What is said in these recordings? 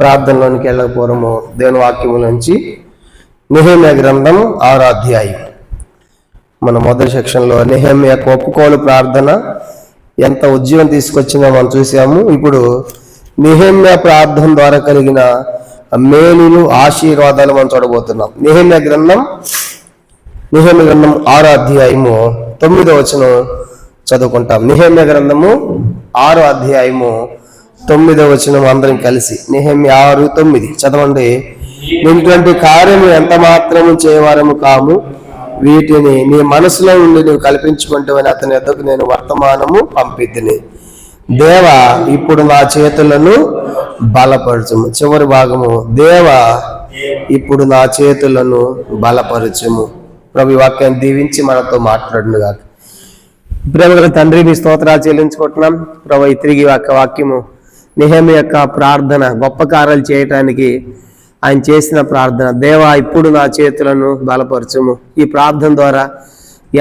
ప్రార్థనలోనికి వెళ్ళకపోవడము. దేవుని వాక్యములోంచి నిహేమ్య గ్రంథం ఆరో అధ్యాయం. మన మొదటి సెక్షన్లో నిహేమ్య యొక్క ఒప్పుకోలు ప్రార్థన ఎంత ఉద్యమం తీసుకొచ్చిందో మనం చూసాము. ఇప్పుడు నిహేమ్య ప్రార్థన ద్వారా కలిగిన మేలులు ఆశీర్వాదాలు మనం చూడబోతున్నాం. నిహేమ్య గ్రంథం నిహేమ్య గ్రంథం ఆరో అధ్యాయము తొమ్మిదో వచనం చదువుకుంటాం. నిహేమ్య గ్రంథము ఆరో అధ్యాయము తొమ్మిదో వచనం అందరం కలిసి. నిహమి ఆరు తొమ్మిది. చదవండి. ఇటువంటి కార్యము ఎంత మాత్రము చేయవారము కాము? వీటిని నీ మనసులో ఉండి నువ్వు కల్పించుకుంటావని అతని ఎద్దకు నేను వర్తమానము పంపిద్దిని దేవ ఇప్పుడు నా చేతులను బలపరచము. చివరి భాగము. దేవ ఇప్పుడు నా చేతులను బలపరచము. ప్రభు వాక్యాన్ని దీవించి మనతో మాట్లాడును కాక ప్రేమ తండ్రి మీ స్తోత్రాలు చెల్లించుకుంటున్నాం. ప్రభు తిరిగి యొక్క వాక్యము నిహేమ యొక్క ప్రార్థన గొప్ప కార్యాలు చేయటానికి ఆయన చేసిన ప్రార్థన దేవా ఇప్పుడు నా చేతులను బలపరచుము. ఈ ప్రార్థన ద్వారా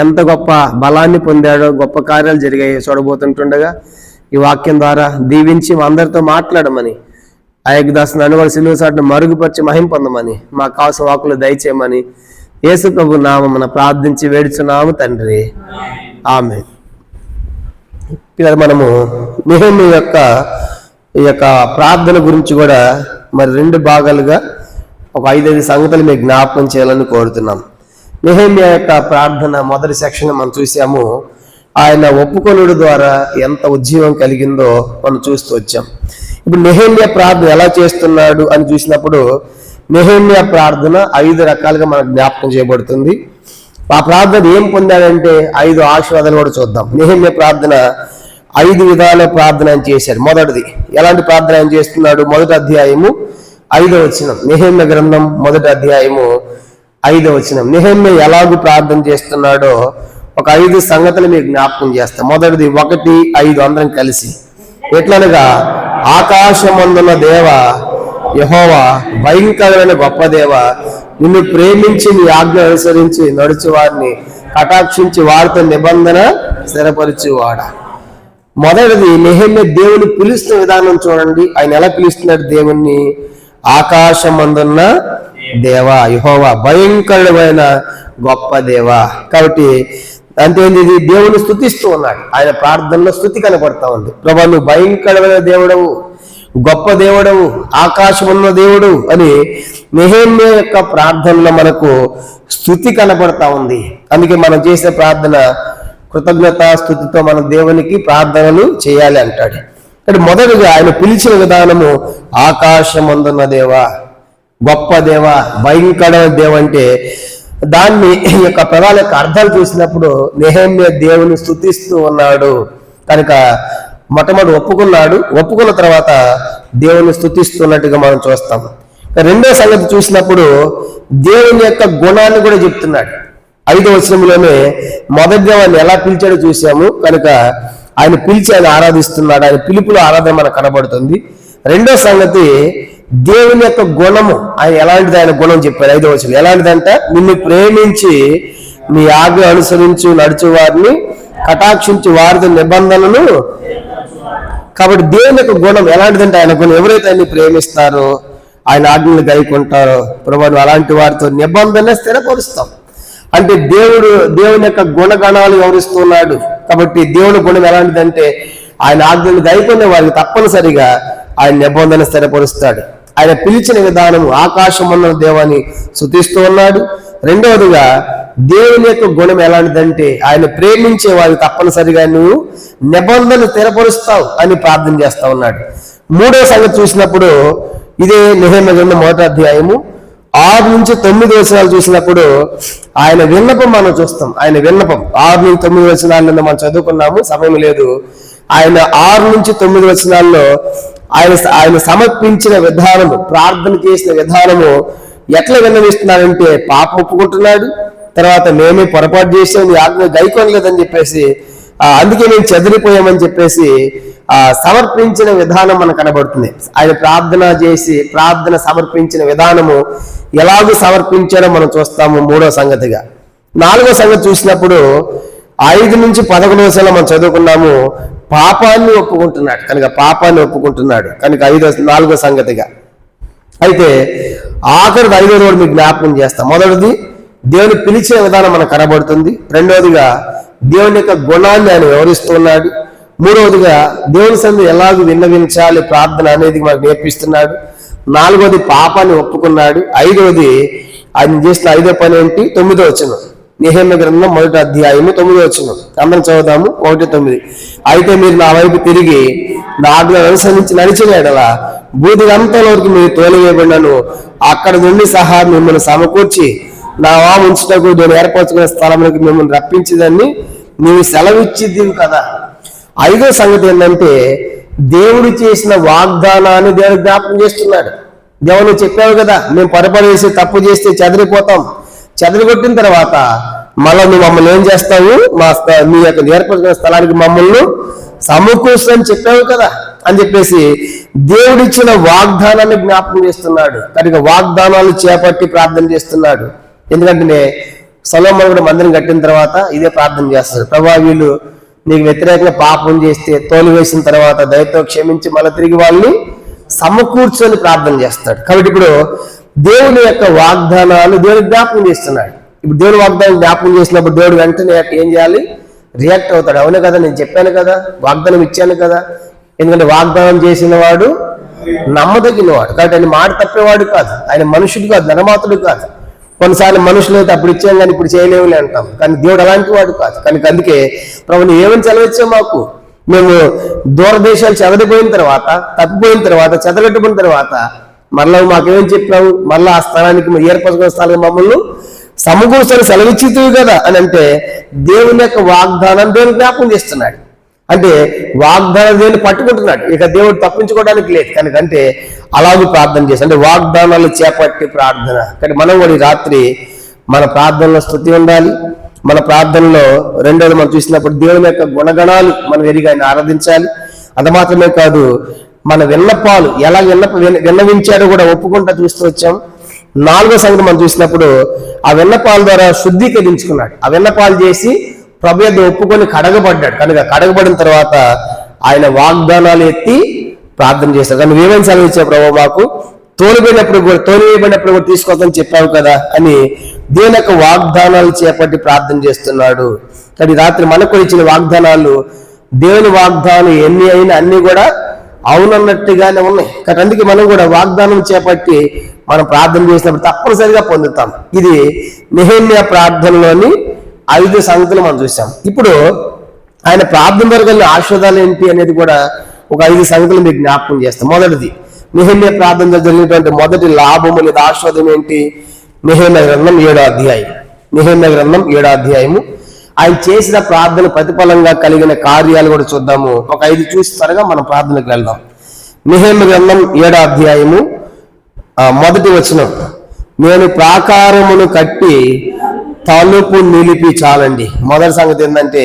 ఎంత గొప్ప బలాన్ని పొందాడో గొప్ప కార్యాలు జరిగాయి చూడబోతుంటుండగా ఈ వాక్యం ద్వారా దీవించి మా అందరితో మాట్లాడమని ఆ యొక్క దాసుని అనువల సిలువ సాటును మరుగుపరిచి మహిం పొందమని మాకు కావాల్సిన వాకులు దయచేయమని యేసు ప్రభు నామమున ప్రార్థించి వేడుచున్నాము తండ్రి. ఆమె మనము నిహమి యొక్క ఈ యొక్క ప్రార్థన గురించి కూడా మరి రెండు భాగాలుగా ఒక ఐదైదు సంగతులు మీకు జ్ఞాపకం చేయాలని కోరుతున్నాం. నిహమ్య యొక్క ప్రార్థన మొదటి సెక్షన్ మనం చూసాము ఆయన ఒప్పుకొనుడు ద్వారా ఎంత ఉజ్జీవం కలిగిందో మనం చూస్తూ వచ్చాం. ఇప్పుడు నెహేమ్య ప్రార్థన ఎలా చేస్తున్నాడు అని చూసినప్పుడు నెహేమ్య ప్రార్థన ఐదు రకాలుగా మనకు జ్ఞాపకం చేయబడుతుంది. ఆ ప్రార్థన ఏం పొందాడంటే ఐదు ఆశీర్వాదాలు కూడా చూద్దాం. నెహమ్య ప్రార్థన ఐదు విధాల ప్రార్థన చేశాడు. మొదటిది ఎలాంటి ప్రార్థన చేస్తున్నాడు? మొదటి అధ్యాయము ఐదో వచనం. నిహమ్య గ్రంథం మొదటి అధ్యాయము ఐదో వచనం. నిహమ్య ఎలాగూ ప్రార్థన చేస్తున్నాడో ఒక ఐదు సంగతులు మీకు జ్ఞాపకం చేస్తాం. మొదటిది ఒకటి ఐదు అందరం కలిసి. ఎట్లనగా ఆకాశమందున దేవ యహోవా భయంకరమైన గొప్ప దేవ నిన్ను ప్రేమించి నీ ఆజ్ఞ అనుసరించి నడుచు వారిని కటాక్షించి వారితో నిబంధన స్థిరపరిచేవాడా? మొదటిది నెహమ్య దేవుని పిలుస్తున్న విధానం చూడండి. ఆయన ఎలా పిలుస్తున్నాడు దేవుణ్ణి? ఆకాశమందున్న దేవా యుహోవా భయంకరమైన గొప్ప దేవా. కాబట్టి అంటే ఇది? దేవుని స్థుతిస్తూ ఉన్నాడు. ఆయన ప్రార్థనలో స్థుతి కనపడతా ఉంది. ప్రభా నువ్వు భయంకరమైన దేవుడవు గొప్ప దేవుడవు ఆకాశమున్న దేవుడు అని నెహేమ్య యొక్క ప్రార్థనలో మనకు స్థుతి కనపడతా ఉంది. అందుకే మనం చేసే ప్రార్థన కృతజ్ఞత స్థుతితో మన దేవునికి ప్రార్థనలు చేయాలి అంటాడు. ఇక్కడ మొదటిగా ఆయన పిలిచిన విధానము ఆకాశమందున్న దేవా గొప్ప దేవ భయంకర దేవ అంటే దాన్ని ఈ యొక్క పదాల యొక్క అర్థాలు చూసినప్పుడు నెహమ్య దేవుని స్థుతిస్తూ ఉన్నాడు. కనుక మొట్టమొదటి ఒప్పుకున్నాడు. ఒప్పుకున్న తర్వాత దేవుని స్థుతిస్తున్నట్టుగా మనం చూస్తాం. రెండో సంగతి చూసినప్పుడు దేవుని యొక్క గుణాన్ని కూడా చెప్తున్నాడు. ఐదో వచనంలోనే మొదటి వాడిని ఎలా పిలిచాడో చూసాము. కనుక ఆయన పిలిచి ఆయన ఆరాధిస్తున్నాడు. ఆయన పిలుపులో ఆరాధన మనకు కనబడుతుంది. రెండో సంగతి దేవుని యొక్క గుణము. ఆయన ఎలాంటిది ఆయన గుణం చెప్పారు ఐదో వచనం. ఎలాంటిదంట నిన్ను ప్రేమించి నీ ఆజ్ఞ అనుసరించు నడుచు వారిని కటాక్షించి వారితో నిబంధనలు కాబట్టి దేవుని యొక్క గుణం ఎలాంటిదంటే ఆయన గుణం ఎవరైతే ఆయన్ని ప్రేమిస్తారో ఆయన ఆజ్ఞలు గైకుంటారో ప్రభు అలాంటి వారితో నిబంధన స్థిరపరుస్తాం. అంటే దేవుడు దేవుని యొక్క గుణగణాలు వివరిస్తున్నాడు. కాబట్టి దేవుని గుణం ఎలాంటిదంటే ఆయన ఆజ్ఞలు గైకునే వారికి తప్పనిసరిగా ఆయన నిబంధన స్థిరపరుస్తాడు. ఆయన పిలిచిన విధానం ఆకాశమున్న దేవాన్ని శుతిస్తూ ఉన్నాడు. రెండవదిగా దేవుని యొక్క గుణం ఎలాంటిదంటే ఆయన ప్రేమించే వారికి తప్పనిసరిగా నువ్వు నిబంధనలు స్థిరపరుస్తావు అని ప్రార్థన చేస్తా ఉన్నాడు. మూడో సంగతి చూసినప్పుడు ఇదే నిహేమ గ్రంథం మొదటి అధ్యాయము. ఆరు నుంచి తొమ్మిది వచనాలు చూసినప్పుడు ఆయన విన్నపం మనం చూస్తాం. ఆయన విన్నపం. ఆరు నుంచి తొమ్మిది వచనాలను మనం చదువుకున్నాము సమయం లేదు. ఆయన ఆరు నుంచి తొమ్మిది వచనాల్లో ఆయన ఆయన సమర్పించిన విధానము ప్రార్థన చేసిన విధానము ఎట్లా విన్నవిస్తున్నాడంటే పాప ఒప్పుకుంటున్నాడు తర్వాత మేమే పొరపాటు చేసాం నీ ఆజ్ఞ గైకొనలేదని చెప్పేసి అందుకే మేము చెదిరిపోయామని చెప్పేసి సమర్పించిన విధానం మనకు కనబడుతుంది. ఆయన ప్రార్థన చేసి ప్రార్థన సమర్పించిన విధానము ఎలాగూ సమర్పించాడో మనం చూస్తాము మూడో సంగతిగా. నాలుగో సంగతి చూసినప్పుడు ఐదు నుంచి పదకొండు మనం చదువుకున్నాము. పాపాన్ని ఒప్పుకుంటున్నాడు. కనుక పాపాన్ని ఒప్పుకుంటున్నాడు. కనుక ఐదో నాలుగో సంగతిగా. అయితే ఆఖరిది ఐదోది కూడా మీకు జ్ఞాపకం చేస్తాం. మొదటిది దేవుని పిలిచే విధానం మనకు కనబడుతుంది. రెండవదిగా దేవుని యొక్క గుణాన్ని ఆయన వివరిస్తున్నాడు మూడవదిగా దేవుని సందు ఎలాగో విన్నవించాలి ప్రార్థన అనేది మాకు నేర్పిస్తున్నాడు. నాలుగవది పాపాన్ని ఒప్పుకున్నాడు. ఐదవది ఆయన చేసిన ఐదో పని ఏంటి? తొమ్మిదో వచ్చిన నిహేమ గ్రంథం మొదటి అధ్యాయము తొమ్మిదో వచ్చిన అందరం చదువుదాము. ఒకటి తొమ్మిది. అయితే మీరు నా వైపు తిరిగి నా అనుసరించి నడిచిన ఎడల బూదిగంతలోకి మీరు తోలివేయబడినను అక్కడ నుండి సహా మిమ్మల్ని సమకూర్చి నా వా ఉంచుటకు నేను ఏర్పరచుకున్న స్థలంలోకి మిమ్మల్ని రప్పించిందని నీవు సెలవిచ్చిద్దివి కదా. ఐదో సంగతి ఏంటంటే దేవుడు చేసిన వాగ్దానాన్ని దేవుడు జ్ఞాపకం చేస్తున్నాడు. దేవుడు చెప్పావు కదా మేము పొరపాటు చేసి తప్పు చేస్తే చెదిరిపోతాం. చెదరగొట్టిన తర్వాత మళ్ళీ నువ్వు మమ్మల్ని ఏం చేస్తావు? మా స్థ- మీ యొక్క ఏర్పరచుకున్న స్థలానికి మమ్మల్ని సమకూర్చని చెప్పావు కదా. అని చెప్పేసి దేవుడిచ్చిన వాగ్దానాన్ని జ్ఞాపకం చేస్తున్నాడు. కనుక వాగ్దానాలు చేపట్టి ప్రార్థన చేస్తున్నాడు. ఎందుకంటే సలోమనుడు మందిరం కట్టిన తర్వాత ఇదే ప్రార్థన చేస్తాడు. ప్రభా వీళ్ళు నీకు వ్యతిరేకంగా పాపం చేస్తే తోలివేసిన తర్వాత దయతో క్షమించి మళ్ళీ తిరిగి వాళ్ళని సమకూర్చొని ప్రార్థన చేస్తాడు. కాబట్టి ఇప్పుడు దేవుని యొక్క వాగ్దానాలు దేవుడు జ్ఞాపకం చేస్తున్నాడు. ఇప్పుడు దేవుని వాగ్దానం జ్ఞాపకం చేసినప్పుడు దేవుడు వెంటనే ఏం చేయాలి? రియాక్ట్ అవుతాడు. అవును కదా నేను చెప్పాను కదా వాగ్దానం ఇచ్చాను కదా. ఎందుకంటే వాగ్దానం చేసిన వాడు నమ్మదగినవాడు. కాబట్టి ఆయన మాట తప్పేవాడు కాదు. ఆయన మనుషుడు కాదు నరమాతుడు కాదు. కొన్నిసార్లు మనుషులు అయితే అప్పుడు ఇచ్చాం కానీ ఇప్పుడు చేయలేవులే అంటాం. కానీ దేవుడు అలాంటి వాడు కాదు. కనుక అందుకే ప్రభు ఏమని సెలవిచ్చావు మాకు? మేము దూరదేశాలు చెదరిపోయిన తర్వాత తప్పిపోయిన తర్వాత చెదగట్టుకున్న తర్వాత మరలా మాకేమని చెప్పినావు? మరలా ఆ స్థలానికి ఏర్పరచుకున్న స్థలానికి మమ్మల్ని సమకూర్చని సెలవిచ్చితువు కదా అని అంటే దేవుని యొక్క వాగ్దానం దేవుని జ్ఞాపకం చేస్తున్నాడు. అంటే వాగ్దానం దేవుని పట్టుకుంటున్నాడు. ఇక దేవుడు తప్పించుకోవడానికి లేదు. కనుక అంటే అలాగే ప్రార్థన చేసి అంటే వాగ్దానాలు చేపట్టి ప్రార్థన. కానీ మనం కూడా రాత్రి మన ప్రార్థనలో స్థుతి ఉండాలి. మన ప్రార్థనలో రెండోది మనం చూసినప్పుడు దేవుని యొక్క గుణగణాలు మనం ఎరిగి ఆయన ఆరాధించాలి. అది మాత్రమే కాదు మన విన్నపాలు ఎలా విన్నప విన్న- విన్నవించాడో కూడా ఒప్పుకుంటా చూస్తూ వచ్చాం. నాలుగో సంగతి మనం చూసినప్పుడు ఆ విన్నపాల ద్వారా శుద్ధీకరించుకున్నాడు. ఆ విన్నపాలు చేసి ప్రభు ఒప్పుకొని కడగబడ్డాడు. కనుక కడగబడిన తర్వాత ఆయన వాగ్దానాలు ఎత్తి ప్రార్థన చేస్తాడు కానీ నువ్వేమైనా సెలవు ఇచ్చావు ప్రభావ మాకు? తోలిపోయినప్పుడు కూడా తోలివేయబడినప్పుడు కూడా తీసుకోవద్దని చెప్పావు కదా అని దేవుని యొక్క వాగ్దానాలు చేపట్టి ప్రార్థన చేస్తున్నాడు. కానీ రాత్రి మనకు ఇచ్చిన వాగ్దానాలు దేవుని వాగ్దానం ఎన్ని అయినా అన్ని కూడా అవునన్నట్టుగానే ఉన్నాయి. కాబట్టి అందుకే మనం కూడా వాగ్దానం చేపట్టి మనం ప్రార్థన చేసినప్పుడు తప్పనిసరిగా పొందుతాం. ఇది నిహేమ్య ప్రార్థనలోని ఐదు సంగతులు మనం చూసాం. ఇప్పుడు ఆయన ప్రార్థన వరకు వెళ్ళిన ఆశీర్వాదాలు ఏంటి అనేది కూడా ఒక ఐదు సంగతులు మీకు జ్ఞాపకం చేస్తాం. మొదటిది నిహేమ్య ప్రార్థనలో జరిగినటువంటి మొదటి లాభము లేదా ఆశీర్వాదం ఏంటి? నిహేమ్య గ్రంథం ఏడో అధ్యాయం. నిహేమ్య గ్రంథం ఏడో అధ్యాయము. ఆయన చేసిన ప్రార్థన ప్రతిఫలంగా కలిగిన కార్యాలు కూడా చూద్దాము. ఒక ఐదు చూసి త్వరగా మనం ప్రార్థనకు వెళ్దాం. నిహేమ్య గ్రంథం ఏడో అధ్యాయము మొదటి వచనం. నేను ప్రాకారమును కట్టి తలుపు నిలిపి చాలండి. మొదటి సంగతి ఏంటంటే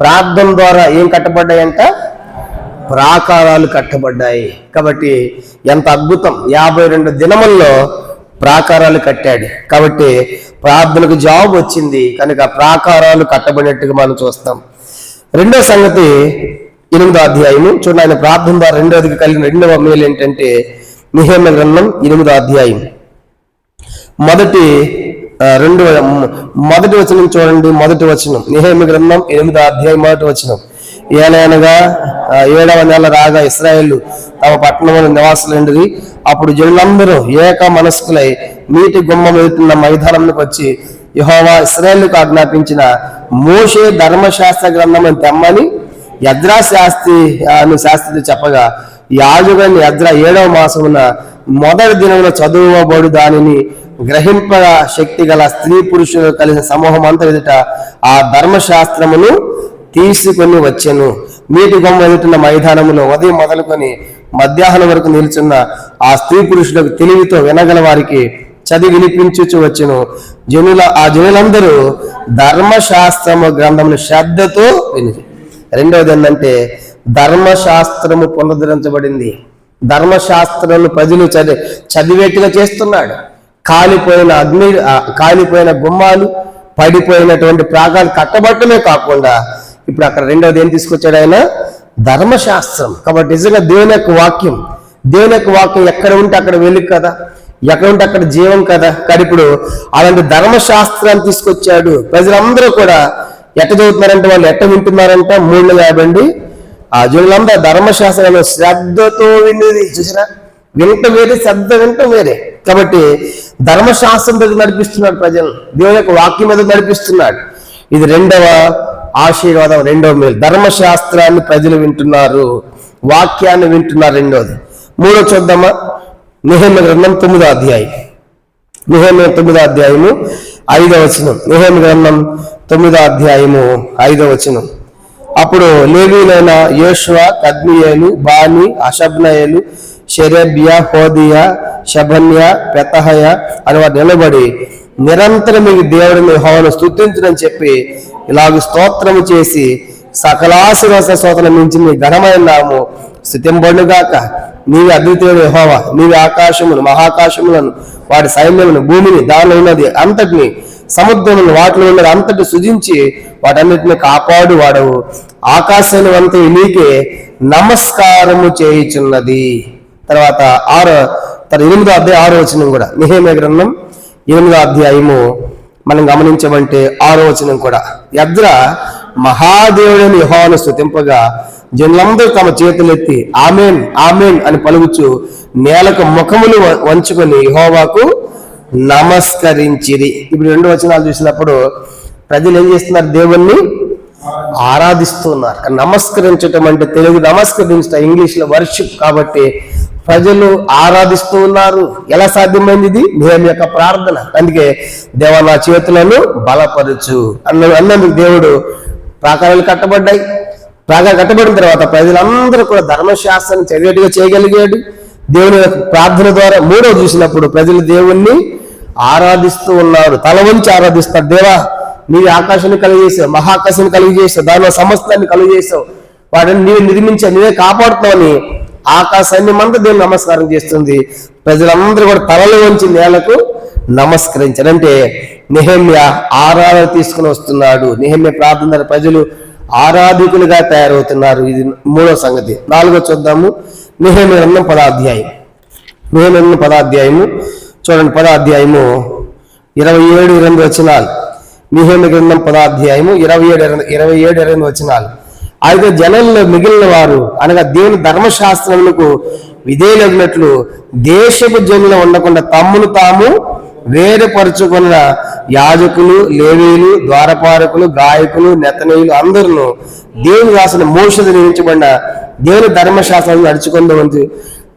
ప్రార్థన ద్వారా ఏం కట్టబడ్డాయంట? ప్రాకారాలు కట్టబడ్డాయి. కాబట్టి ఎంత అద్భుతం. యాభై రెండు దినముల్లో ప్రాకారాలు కట్టాడు. కాబట్టి ప్రార్థనకు జాబ్ వచ్చింది. కనుక ప్రాకారాలు కట్టబడినట్టుగా మనం చూస్తాం. రెండో సంగతి ఎనిమిదో అధ్యాయము. చూడండి ఆయన ప్రార్థన ద్వారా రెండోదికి కలిగిన రెండవ మేలు ఏంటంటే నిహేమ గ్రంథం ఎనిమిదో అధ్యాయం. మొదటి రెండు మొదటి వచనం చూడండి మొదటి వచనం. నిహేమ గ్రంథం ఎనిమిదో అధ్యాయం మొదటి వచనం. ఏలైనగా ఏడవ నెల రాగా ఇస్రాయేళ్ళు తమ పట్టణంలో నివాసులండిరి అప్పుడు జనులందరూ ఏక మనస్కులై నీటి గుమ్మం వెళ్తున్న మైదానంలోకి వచ్చి యహోవా ఇస్రాయేళ్ళకు ఆజ్ఞాపించిన మోషే ధర్మశాస్త్ర గ్రంథం అని తెమ్మని యద్రా శాస్త్రి అని శాస్త్రి చెప్పగా యాజుగని యద్ర ఏడవ మాసమున మొదటి దినమున చదువుబడు దానిని గ్రహింప శక్తి గల స్త్రీ పురుషులు కలిసిన సమూహం అంతా ఎదుట ఆ ధర్మశాస్త్రమును తీసుకొని వచ్చెను. నీటి గొమ్మ ఎదుటిన మైదానములో ఉదయం మొదలుకొని మధ్యాహ్నం వరకు నిల్చున్న ఆ స్త్రీ పురుషులకు తెలివితో వినగల వారికి చదివి వినిపించుచు వచ్చెను. జనుల ఆ జనులందరూ ధర్మశాస్త్రము గ్రంథమును శ్రద్ధతో విని రెండవది ఏంటంటే ధర్మశాస్త్రము పునరుద్ధరించబడింది. ధర్మశాస్త్రాలను ప్రజలు చదివి చదివేట్టుగా చేస్తున్నాడు. కాలిపోయిన అగ్ని కాలిపోయిన గుమ్మాలు పడిపోయినటువంటి ప్రాగాలు కట్టబట్టమే కాకుండా ఇప్పుడు అక్కడ రెండవది ఏం తీసుకొచ్చాడు ఆయన? ధర్మశాస్త్రం. కాబట్టి నిజంగా దేవుని యొక్క వాక్యం దేవుని యొక్క వాక్యం ఎక్కడ ఉంటే అక్కడ వెళ్ళి కదా. ఎక్కడ ఉంటే అక్కడ జీవం కదా. కానీ ఇప్పుడు అలాంటి ధర్మశాస్త్రాన్ని తీసుకొచ్చాడు. ప్రజలందరూ కూడా ఎట్ట చదువుతున్నారంటే వాళ్ళు ఎట్ట వింటున్నారంట? మూడు యాభై అండి. ఆ జనులందరూ ధర్మశాస్త్రాలు శ్రద్ధతో వినేది. చూసారా? వినటం వేరే శ్రద్ధ వినటం వేరే. కాబట్టి ధర్మశాస్త్రం దగ్గర నడిపిస్తున్నాడు ప్రజలు. దేవుని యొక్క వాక్యం మీద నడిపిస్తున్నాడు. ఇది రెండవ ఆశీర్వాదం రెండో మేలు. ధర్మశాస్త్రాన్ని ప్రజలు వింటున్నారు వాక్యాన్ని వింటున్నారు రెండోది. మూడో చూద్దామా? నిహమ్మ గ్రంథం తొమ్మిదో అధ్యాయం. నిహమ్య తొమ్మిదో అధ్యాయము ఐదో వచనం. నిహమ్య గ్రంథం తొమ్మిదో అధ్యాయము ఐదో వచనం. అప్పుడు లేవీలైన యోషువ కద్మియేలు బాని అషబ్నయేలు షెరెబ్య హోదియా షబన్య పెతహయ అని వారు నిలబడి నిరంతరం మీకు దేవుడిని హోవను స్థుతించడం చెప్పి ఇలాగ స్తోత్రము చేసి సకలాశిరస స్తోత్రం నుంచి నీ ఘనమైన నాము స్థుతింబడుగాక నీవి అద్వితీయుడు హోవా నీవి ఆకాశమును మహాకాశములను వాటి సైన్యమును భూమిని దానిలో ఉన్నది అంతటిని సముద్రములు వాటిలో ఉన్నది అంతటి సుజించి వాటన్నిటిని కాపాడు వాడవు ఆకాశాన్ని అంత నీకే నమస్కారము చేయుచున్నది. తర్వాత ఆరో తన ఎనిమిదో అధ్యాయం ఆరో వచనం కూడా. నిహేమే గ్రంథం ఎనిమిదో అధ్యాయము మనం గమనించమంటే ఆరో వచనం కూడా. యద్ర మహాదేవుడని యెహోవాను స్థుతింపగా జనులందరూ తమ చేతులెత్తి ఆమెన్ ఆమెన్ అని పలుకుచు నేలకు ముఖములు వంచుకొని యెహోవాకు నమస్కరించిరి. ఇప్పుడు రెండు వచనాలు చూసినప్పుడు ప్రజలు ఏం చేస్తున్నారు? దేవుణ్ణి ఆరాధిస్తున్నారు. నమస్కరించటం అంటే తెలుగు నమస్కరించటం ఇంగ్లీష్లో వర్షిప్ కాబట్టి ప్రజలు ఆరాధిస్తూ ఉన్నారు. ఎలా సాధ్యమైంది ఇది? దేవుని యొక్క ప్రార్థన. అందుకే దేవ నా చేతులను బలపరచు. అన్న అన్నందుకు దేవుడు ప్రాకారాలు కట్టబడ్డాయి. ప్రాకారం కట్టబడిన తర్వాత ప్రజలందరూ కూడా ధర్మశాస్త్రం చదివేట్టుగా చేయగలిగాడు. దేవుని యొక్క ప్రార్థన ద్వారా మూడో చూసినప్పుడు ప్రజలు దేవుణ్ణి ఆరాధిస్తూ ఉన్నారు. తల వంచి ఆరాధిస్తారు. దేవా నీవి ఆకాశాన్ని కలిగజేసావు మహాకాశాన్ని కలిగజేసావు దానిలో సమస్తాన్ని కలిగజేసావు వాటిని నీవు నిర్మించావు నీవే కాపాడుతావు ఆకాశాన్ని మంతా దేవుని నమస్కారం చేస్తుంది. ప్రజలందరూ కూడా తలలు వంచి నేలకు నమస్కరించారు. అంటే నిహమ్య ఆరాధన తీసుకుని వస్తున్నాడు. నిహమ్య ప్రార్థన ప్రజలు ఆరాధికులుగా తయారవుతున్నారు. ఇది మూడో సంగతి. నాలుగో చూద్దాము. నిహమ్య గ్రంథం పదాధ్యాయం నిహమ్య గ్రంథం పదాధ్యాయము చూడండి పదాధ్యాయము ఇరవై ఏడు ఇరవై వచనాలు. నిహమ్య గ్రంథం పదాధ్యాయము ఇరవై ఏడు ఇరవై- ఇరవై ఏడు ఇరవై వచనాలు. అయితే జనంలో మిగిలిన వారు అనగా దేవుని ధర్మశాస్త్రములకు విధేయులగినట్లు దేశపు జనులు ఉండకుండా తమ్మును తాము వేరుపరుచుకున్న యాజకులు లేవీలు ద్వారపారకులు గాయకులు నెతనీయులు అందరూ దేవుని రాసిన మోషద నియమించబడిన దేవుని ధర్మశాస్త్రం నడుచుకుందామంది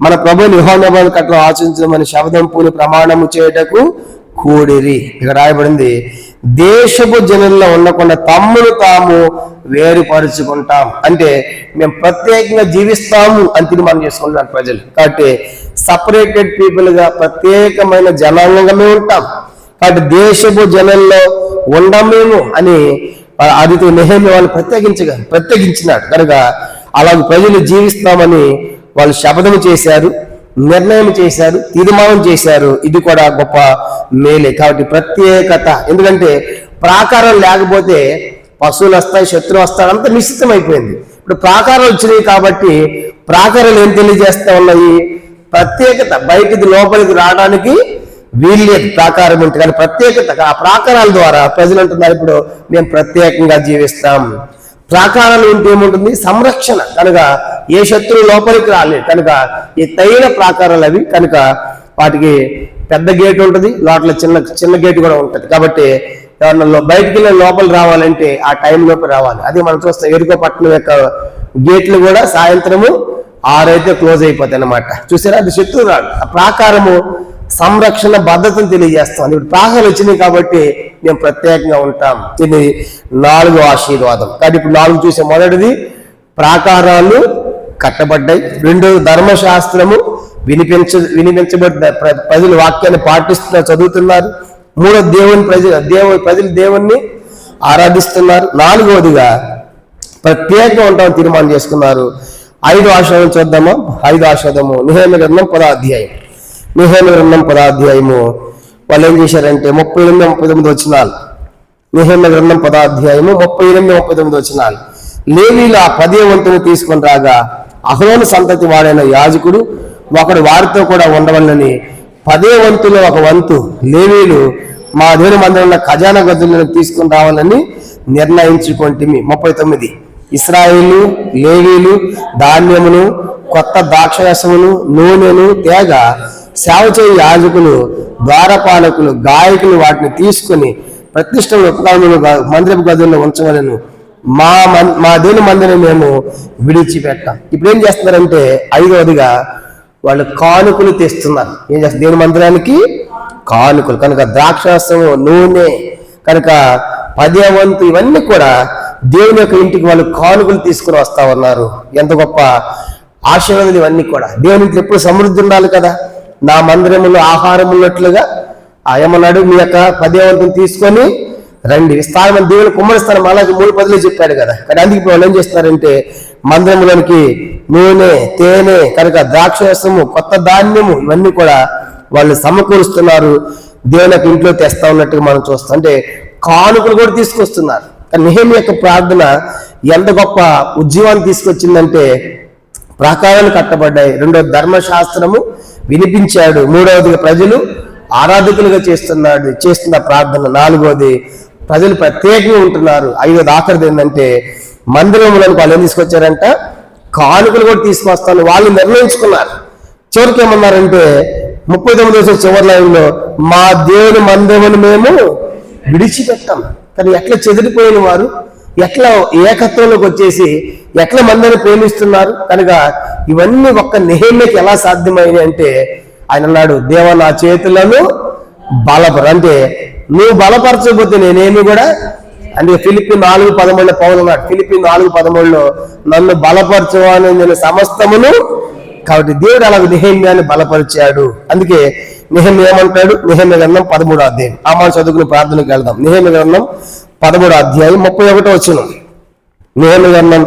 మన ప్రభు నిహోనబాల కట్ల ఆచరించమని శబ్దం పూని ప్రమాణము చేయుటకు కూడిరి. ఇక రాయబడింది దేశపు జనుల్లో ఉండకుండా తమ్మును తాము వేరుపరుచుకుంటాం. అంటే మేము ప్రత్యేకంగా జీవిస్తాము అని తీర్మానం చేసుకుంటున్నారు ప్రజలు. కాబట్టి సపరేటెడ్ పీపుల్గా ప్రత్యేకమైన జనాంగంగా మేము ఉంటాం. కాబట్టి దేశపు జనంలో ఉండమేము అని అది నెహమి వాళ్ళు ప్రత్యేకించగా ప్రత్యేకించినాడు కనుక అలాగే ప్రజలు జీవిస్తామని వాళ్ళు శపథం చేశారు. నిర్ణయం చేశారు తీర్మానం చేశారు. ఇది కూడా గొప్ప మేలే. కాబట్టి ప్రత్యేకత. ఎందుకంటే ప్రాకారం లేకపోతే పశువులు వస్తాయి శత్రువు వస్తాడు అంత నిశ్చితం అయిపోయింది ఇప్పుడు ప్రాకారాలు వచ్చినాయి కాబట్టి ప్రాకారాలు ఏం తెలియజేస్తా ఉన్నాయి? ప్రత్యేకత. బయటికి లోపలికి రావడానికి వీల్లేదు ప్రాకారం ఉంటుంది కానీ ప్రత్యేకత. ఆ ప్రాకారాల ద్వారా ప్రజలు అంటున్నారు ఇప్పుడు మేము ప్రత్యేకంగా జీవిస్తాం. ప్రాకారాలు ఉంటే ఏముంటుంది? సంరక్షణ. కనుక ఏ శత్రువు లోపలికి రాలేదు. కనుక ఎత్తైన ప్రాకారాలు అవి. కనుక వాటికి పెద్ద గేట్ ఉంటుంది. లోపల చిన్న చిన్న గేట్ కూడా ఉంటుంది. కాబట్టి ఎవరన్నా బయటికి వెళ్ళి లోపల రావాలంటే ఆ టైం లోపల రావాలి. అది మనం చూస్తాం ఎరుకోపట్నం యొక్క గేట్లు కూడా సాయంత్రము ఆరైతే క్లోజ్ అయిపోతాయి అన్నమాట. చూసారా? అది శత్రువు రాడు. ఆ ప్రాకారము సంరక్షణ భద్రతను తెలియజేస్తాం. ఇప్పుడు ప్రాకారాలు వచ్చినాయి కాబట్టి మేము ప్రత్యేకంగా ఉంటాం. ఇది నాలుగో ఆశీర్వాదం. కాబట్టి ఇప్పుడు నాలుగు చూసే మొదటిది ప్రాకారాలు కట్టబడ్డాయి. రెండోది ధర్మశాస్త్రము వినిపించ వినిపించబడిన ప్రజలు వాక్యాన్ని పాటిస్తున్నారు చదువుతున్నారు. మూడో దేవుని ప్రజలు దేవు ప్రజలు దేవుణ్ణి ఆరాధిస్తున్నారు. నాలుగవదిగా ప్రత్యేకంగా ఉంటామని తీర్మానం చేసుకున్నారు. ఐదు ఆశయం చూద్దామా? ఐదు ఆశోదము నిహేమ గ్రంథం పదాధ్యాయం నిహేమి గ్రంథం పదాధ్యాయము. వాళ్ళు ఏం చేశారంటే ముప్పై ఎనిమిది ముప్పై తొమ్మిది వచ్చినాలు నిహేమి గ్రంథం పదాధ్యాయము ముప్పై ఎనిమిది ముప్పై తొమ్మిది వచ్చినాలు లేవీలు ఆ పదే వంతుని తీసుకొని రాగా అహరోను సంతతి వాడైన యాజకుడు ఒకడు వారితో కూడా ఉండవలనని పదే వంతులో ఒక వంతు లేవీలు మా దేవుని మందిరం ఉన్న ఖజానా గదులను తీసుకుని రావాలని నిర్ణయించుకుంటుంది ముప్పై తొమ్మిది. ఇస్రాయిలు లేవీలు ధాన్యమును కొత్త ద్రాక్షరసమును నూనెను తేగ సేవ చేయ యాజకులు ద్వారపాలకులు గాయకులు వాటిని తీసుకుని ప్రతిష్ట ఉపకరణములు మందిరపు గదుల్లో ఉంచవలను. మా మన్ మా దేవుని మందిరం మేము విడిచిపెట్టాం. ఇప్పుడు ఏం చేస్తున్నారంటే ఐదవదిగా వాళ్ళు కానుకలు తెస్తున్నారు. ఏం చేస్తారు దేవుని మందిరానికి కానుకలు. కనుక ద్రాక్షరసము నూనె కనుక పదే వంతు ఇవన్నీ కూడా దేవుని యొక్క ఇంటికి వాళ్ళు కానుకలు తీసుకుని వస్తా ఉన్నారు. ఎంత గొప్ప ఆశీర్వాదాలు ఇవన్నీ కూడా. దేవుని ఇంట్లో ఎప్పుడు సమృద్ధి ఉండాలి కదా. నా మందిరములో ఆహారం ఉన్నట్లుగా ఆయమన్నాడు మీ యొక్క పదే తీసుకొని రండి. విస్తారమైన దేవుని కుమ్మరిస్తాను. అలాగే మూడు పదులు చెప్పాడు కదా. కానీ అందుకే వాళ్ళు ఏం చేస్తున్నారంటే మందిరంలోనికి నూనె తేనె కనుక ద్రాక్షరసము కొత్త ధాన్యము ఇవన్నీ కూడా వాళ్ళు సమకూరుస్తున్నారు. దేవుని యొక్క ఇంట్లో తెస్తా ఉన్నట్టుగా మనం చూస్తాం. అంటే కానుకలు కూడా తీసుకొస్తున్నారు. కానీ నిహేమి యొక్క ప్రార్థన ఎంత గొప్ప ఉద్యమాన్ని తీసుకొచ్చిందంటే ప్రాకారాలు కట్టబడ్డాయి. రెండో ధర్మశాస్త్రము వినిపించాడు. మూడవదిగా ప్రజలు ఆరాధకులుగా చేస్తున్నాడు. చేస్తున్న ప్రార్థన. నాలుగవది ప్రజలు ప్రత్యేకంగా ఉంటున్నారు. ఐదోది ఆఖరిది ఏంటంటే మందిరంలోకి వాళ్ళు ఏం తీసుకొచ్చారంట? కానుకలు కూడా తీసుకొస్తాను. వాళ్ళు నిర్ణయించుకున్నారు. చివరికి ఏమన్నారంటే ముప్పై తొమ్మిది వచ్చిన చివరి లైన్లో మా దేవుని మందిరమును మేము విడిచిపెట్టాం. కానీ ఎట్లా చెదిరిపోయిన వారు? ఎట్లా ఏకత్వంలోకి వచ్చేసి ఎట్లా మందిని ప్రేమిస్తున్నారు? కనుక ఇవన్నీ ఒక్క నిహేమ్యకి ఎలా సాధ్యమైనవి అంటే ఆయన అన్నాడు దేవ నా చేతులను బలపర అంటే నువ్వు బలపరచకపోతే నేనేమి కూడా అంటే ఫిలిపి నాలుగు పదమూడులో పౌలు అన్నాడు ఫిలిపి నాలుగు పదమూడులో నన్ను బలపరచవాలని నేను సమస్తమును కాబట్టి దేవుడు అలాగ నిహేమ్యాన్ని బలపరిచాడు. అందుకే నిహమ్య ఏమంటాడు? నిహమ్య గ్రంథం పదమూడు అధ్యాయం. ఆ చదువుకుని ప్రార్థనకి వెళ్దాం. నిహమ్య గ్రంథం పదమూడు అధ్యాయం ముప్పై ఒకటో వచ్చిన నేను గ్రంథం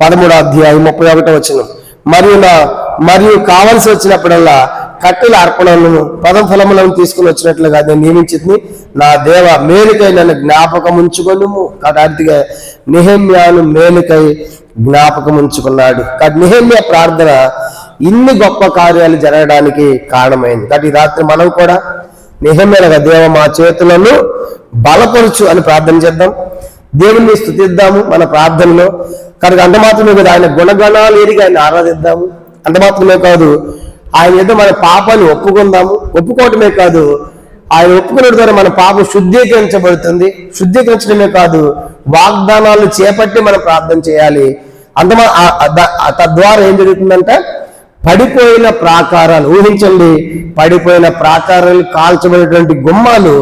పదమూడు అధ్యాయం ముప్పై ఒకటో వచ్చిన మరియు నా మరియు కావలసి వచ్చినప్పుడల్లా కట్టెల అర్పణలను పదం ఫలములను తీసుకుని వచ్చినట్లుగా నేను నియమించింది నా దేవ మేలుకై నన్ను జ్ఞాపకం ఉంచుకొనుము కటార్థిగా నిహమ్యాను మేలుకై జ్ఞాపకం ఉంచుకున్నాడు కాబట్టి నిహమ్య ప్రార్థన ఇన్ని గొప్ప కార్యాలు జరగడానికి కారణమైంది. కాబట్టి రాత్రి మనం కూడా నిహమ్యనగా దేవ మా చేతులను బలపరుచు అని ప్రార్థన చేద్దాం. దేవుణ్ణి స్థుతిద్దాము మన ప్రార్థనలో. కనుక అంత మాత్రమే కాదు ఆయన గుణగణాలు ఎరిగి ఆయన ఆరాధిద్దాము. అంత మాత్రమే కాదు ఆయన ఏదో మన పాపాన్ని ఒప్పుకుందాము. ఒప్పుకోవటమే కాదు ఆయన ఒప్పుకునే ద్వారా మన పాపం శుద్ధీకరించబడుతుంది. శుద్ధీకరించడమే కాదు వాగ్దానాలు చేపట్టి మనం ప్రార్థన చేయాలి. అంతమా తద్వారా ఏం జరుగుతుందంటే పడిపోయిన ప్రాకారాలు ఊహించండి పడిపోయిన ప్రాకారాలు కాల్చబడినటువంటి గుమ్మాలు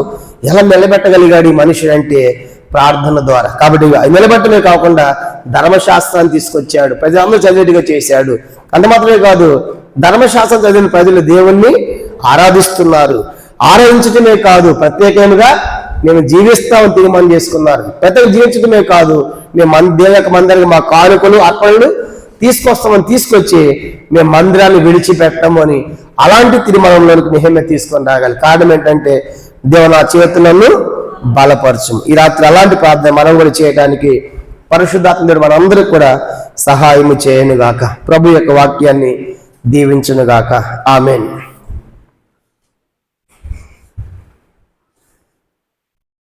ఎలా నిలబెట్టగలిగాడు ఈ మనిషి అంటే ప్రార్థన ద్వారా. కాబట్టి ఇవి నిలబెట్టమే కాకుండా ధర్మశాస్త్రాన్ని తీసుకొచ్చాడు ప్రజలందరూ చదివేట్టుగా చేశాడు. అంత మాత్రమే కాదు ధర్మశాస్త్రం చదివిన ప్రజలు దేవుణ్ణి ఆరాధిస్తున్నారు. ఆరాధించటమే కాదు ప్రత్యేకంగా మేము జీవిస్తామని తీర్మానం చేసుకున్నారు. ప్రత్యేక జీవించడమే కాదు మేము మన దేవక మందరికి మా కానుకలు అర్పణలు తీసుకొస్తామని తీసుకొచ్చి మేము మందిరాన్ని విడిచిపెట్టము అని అలాంటి తిరుమలంలోనికి నిహమ్య తీసుకొని రాగాలి. కారణం ఏంటంటే దేవు నా చేతులను బలపరచము. ఈ రాత్రి అలాంటి ప్రార్థన మనం కూడా చేయడానికి పరిశుద్ధాత్మ దేవుడు కూడా సహాయము చేయను గాక ప్రభు యొక్క వాక్యాన్ని దీవించును గాక ఆమెన్.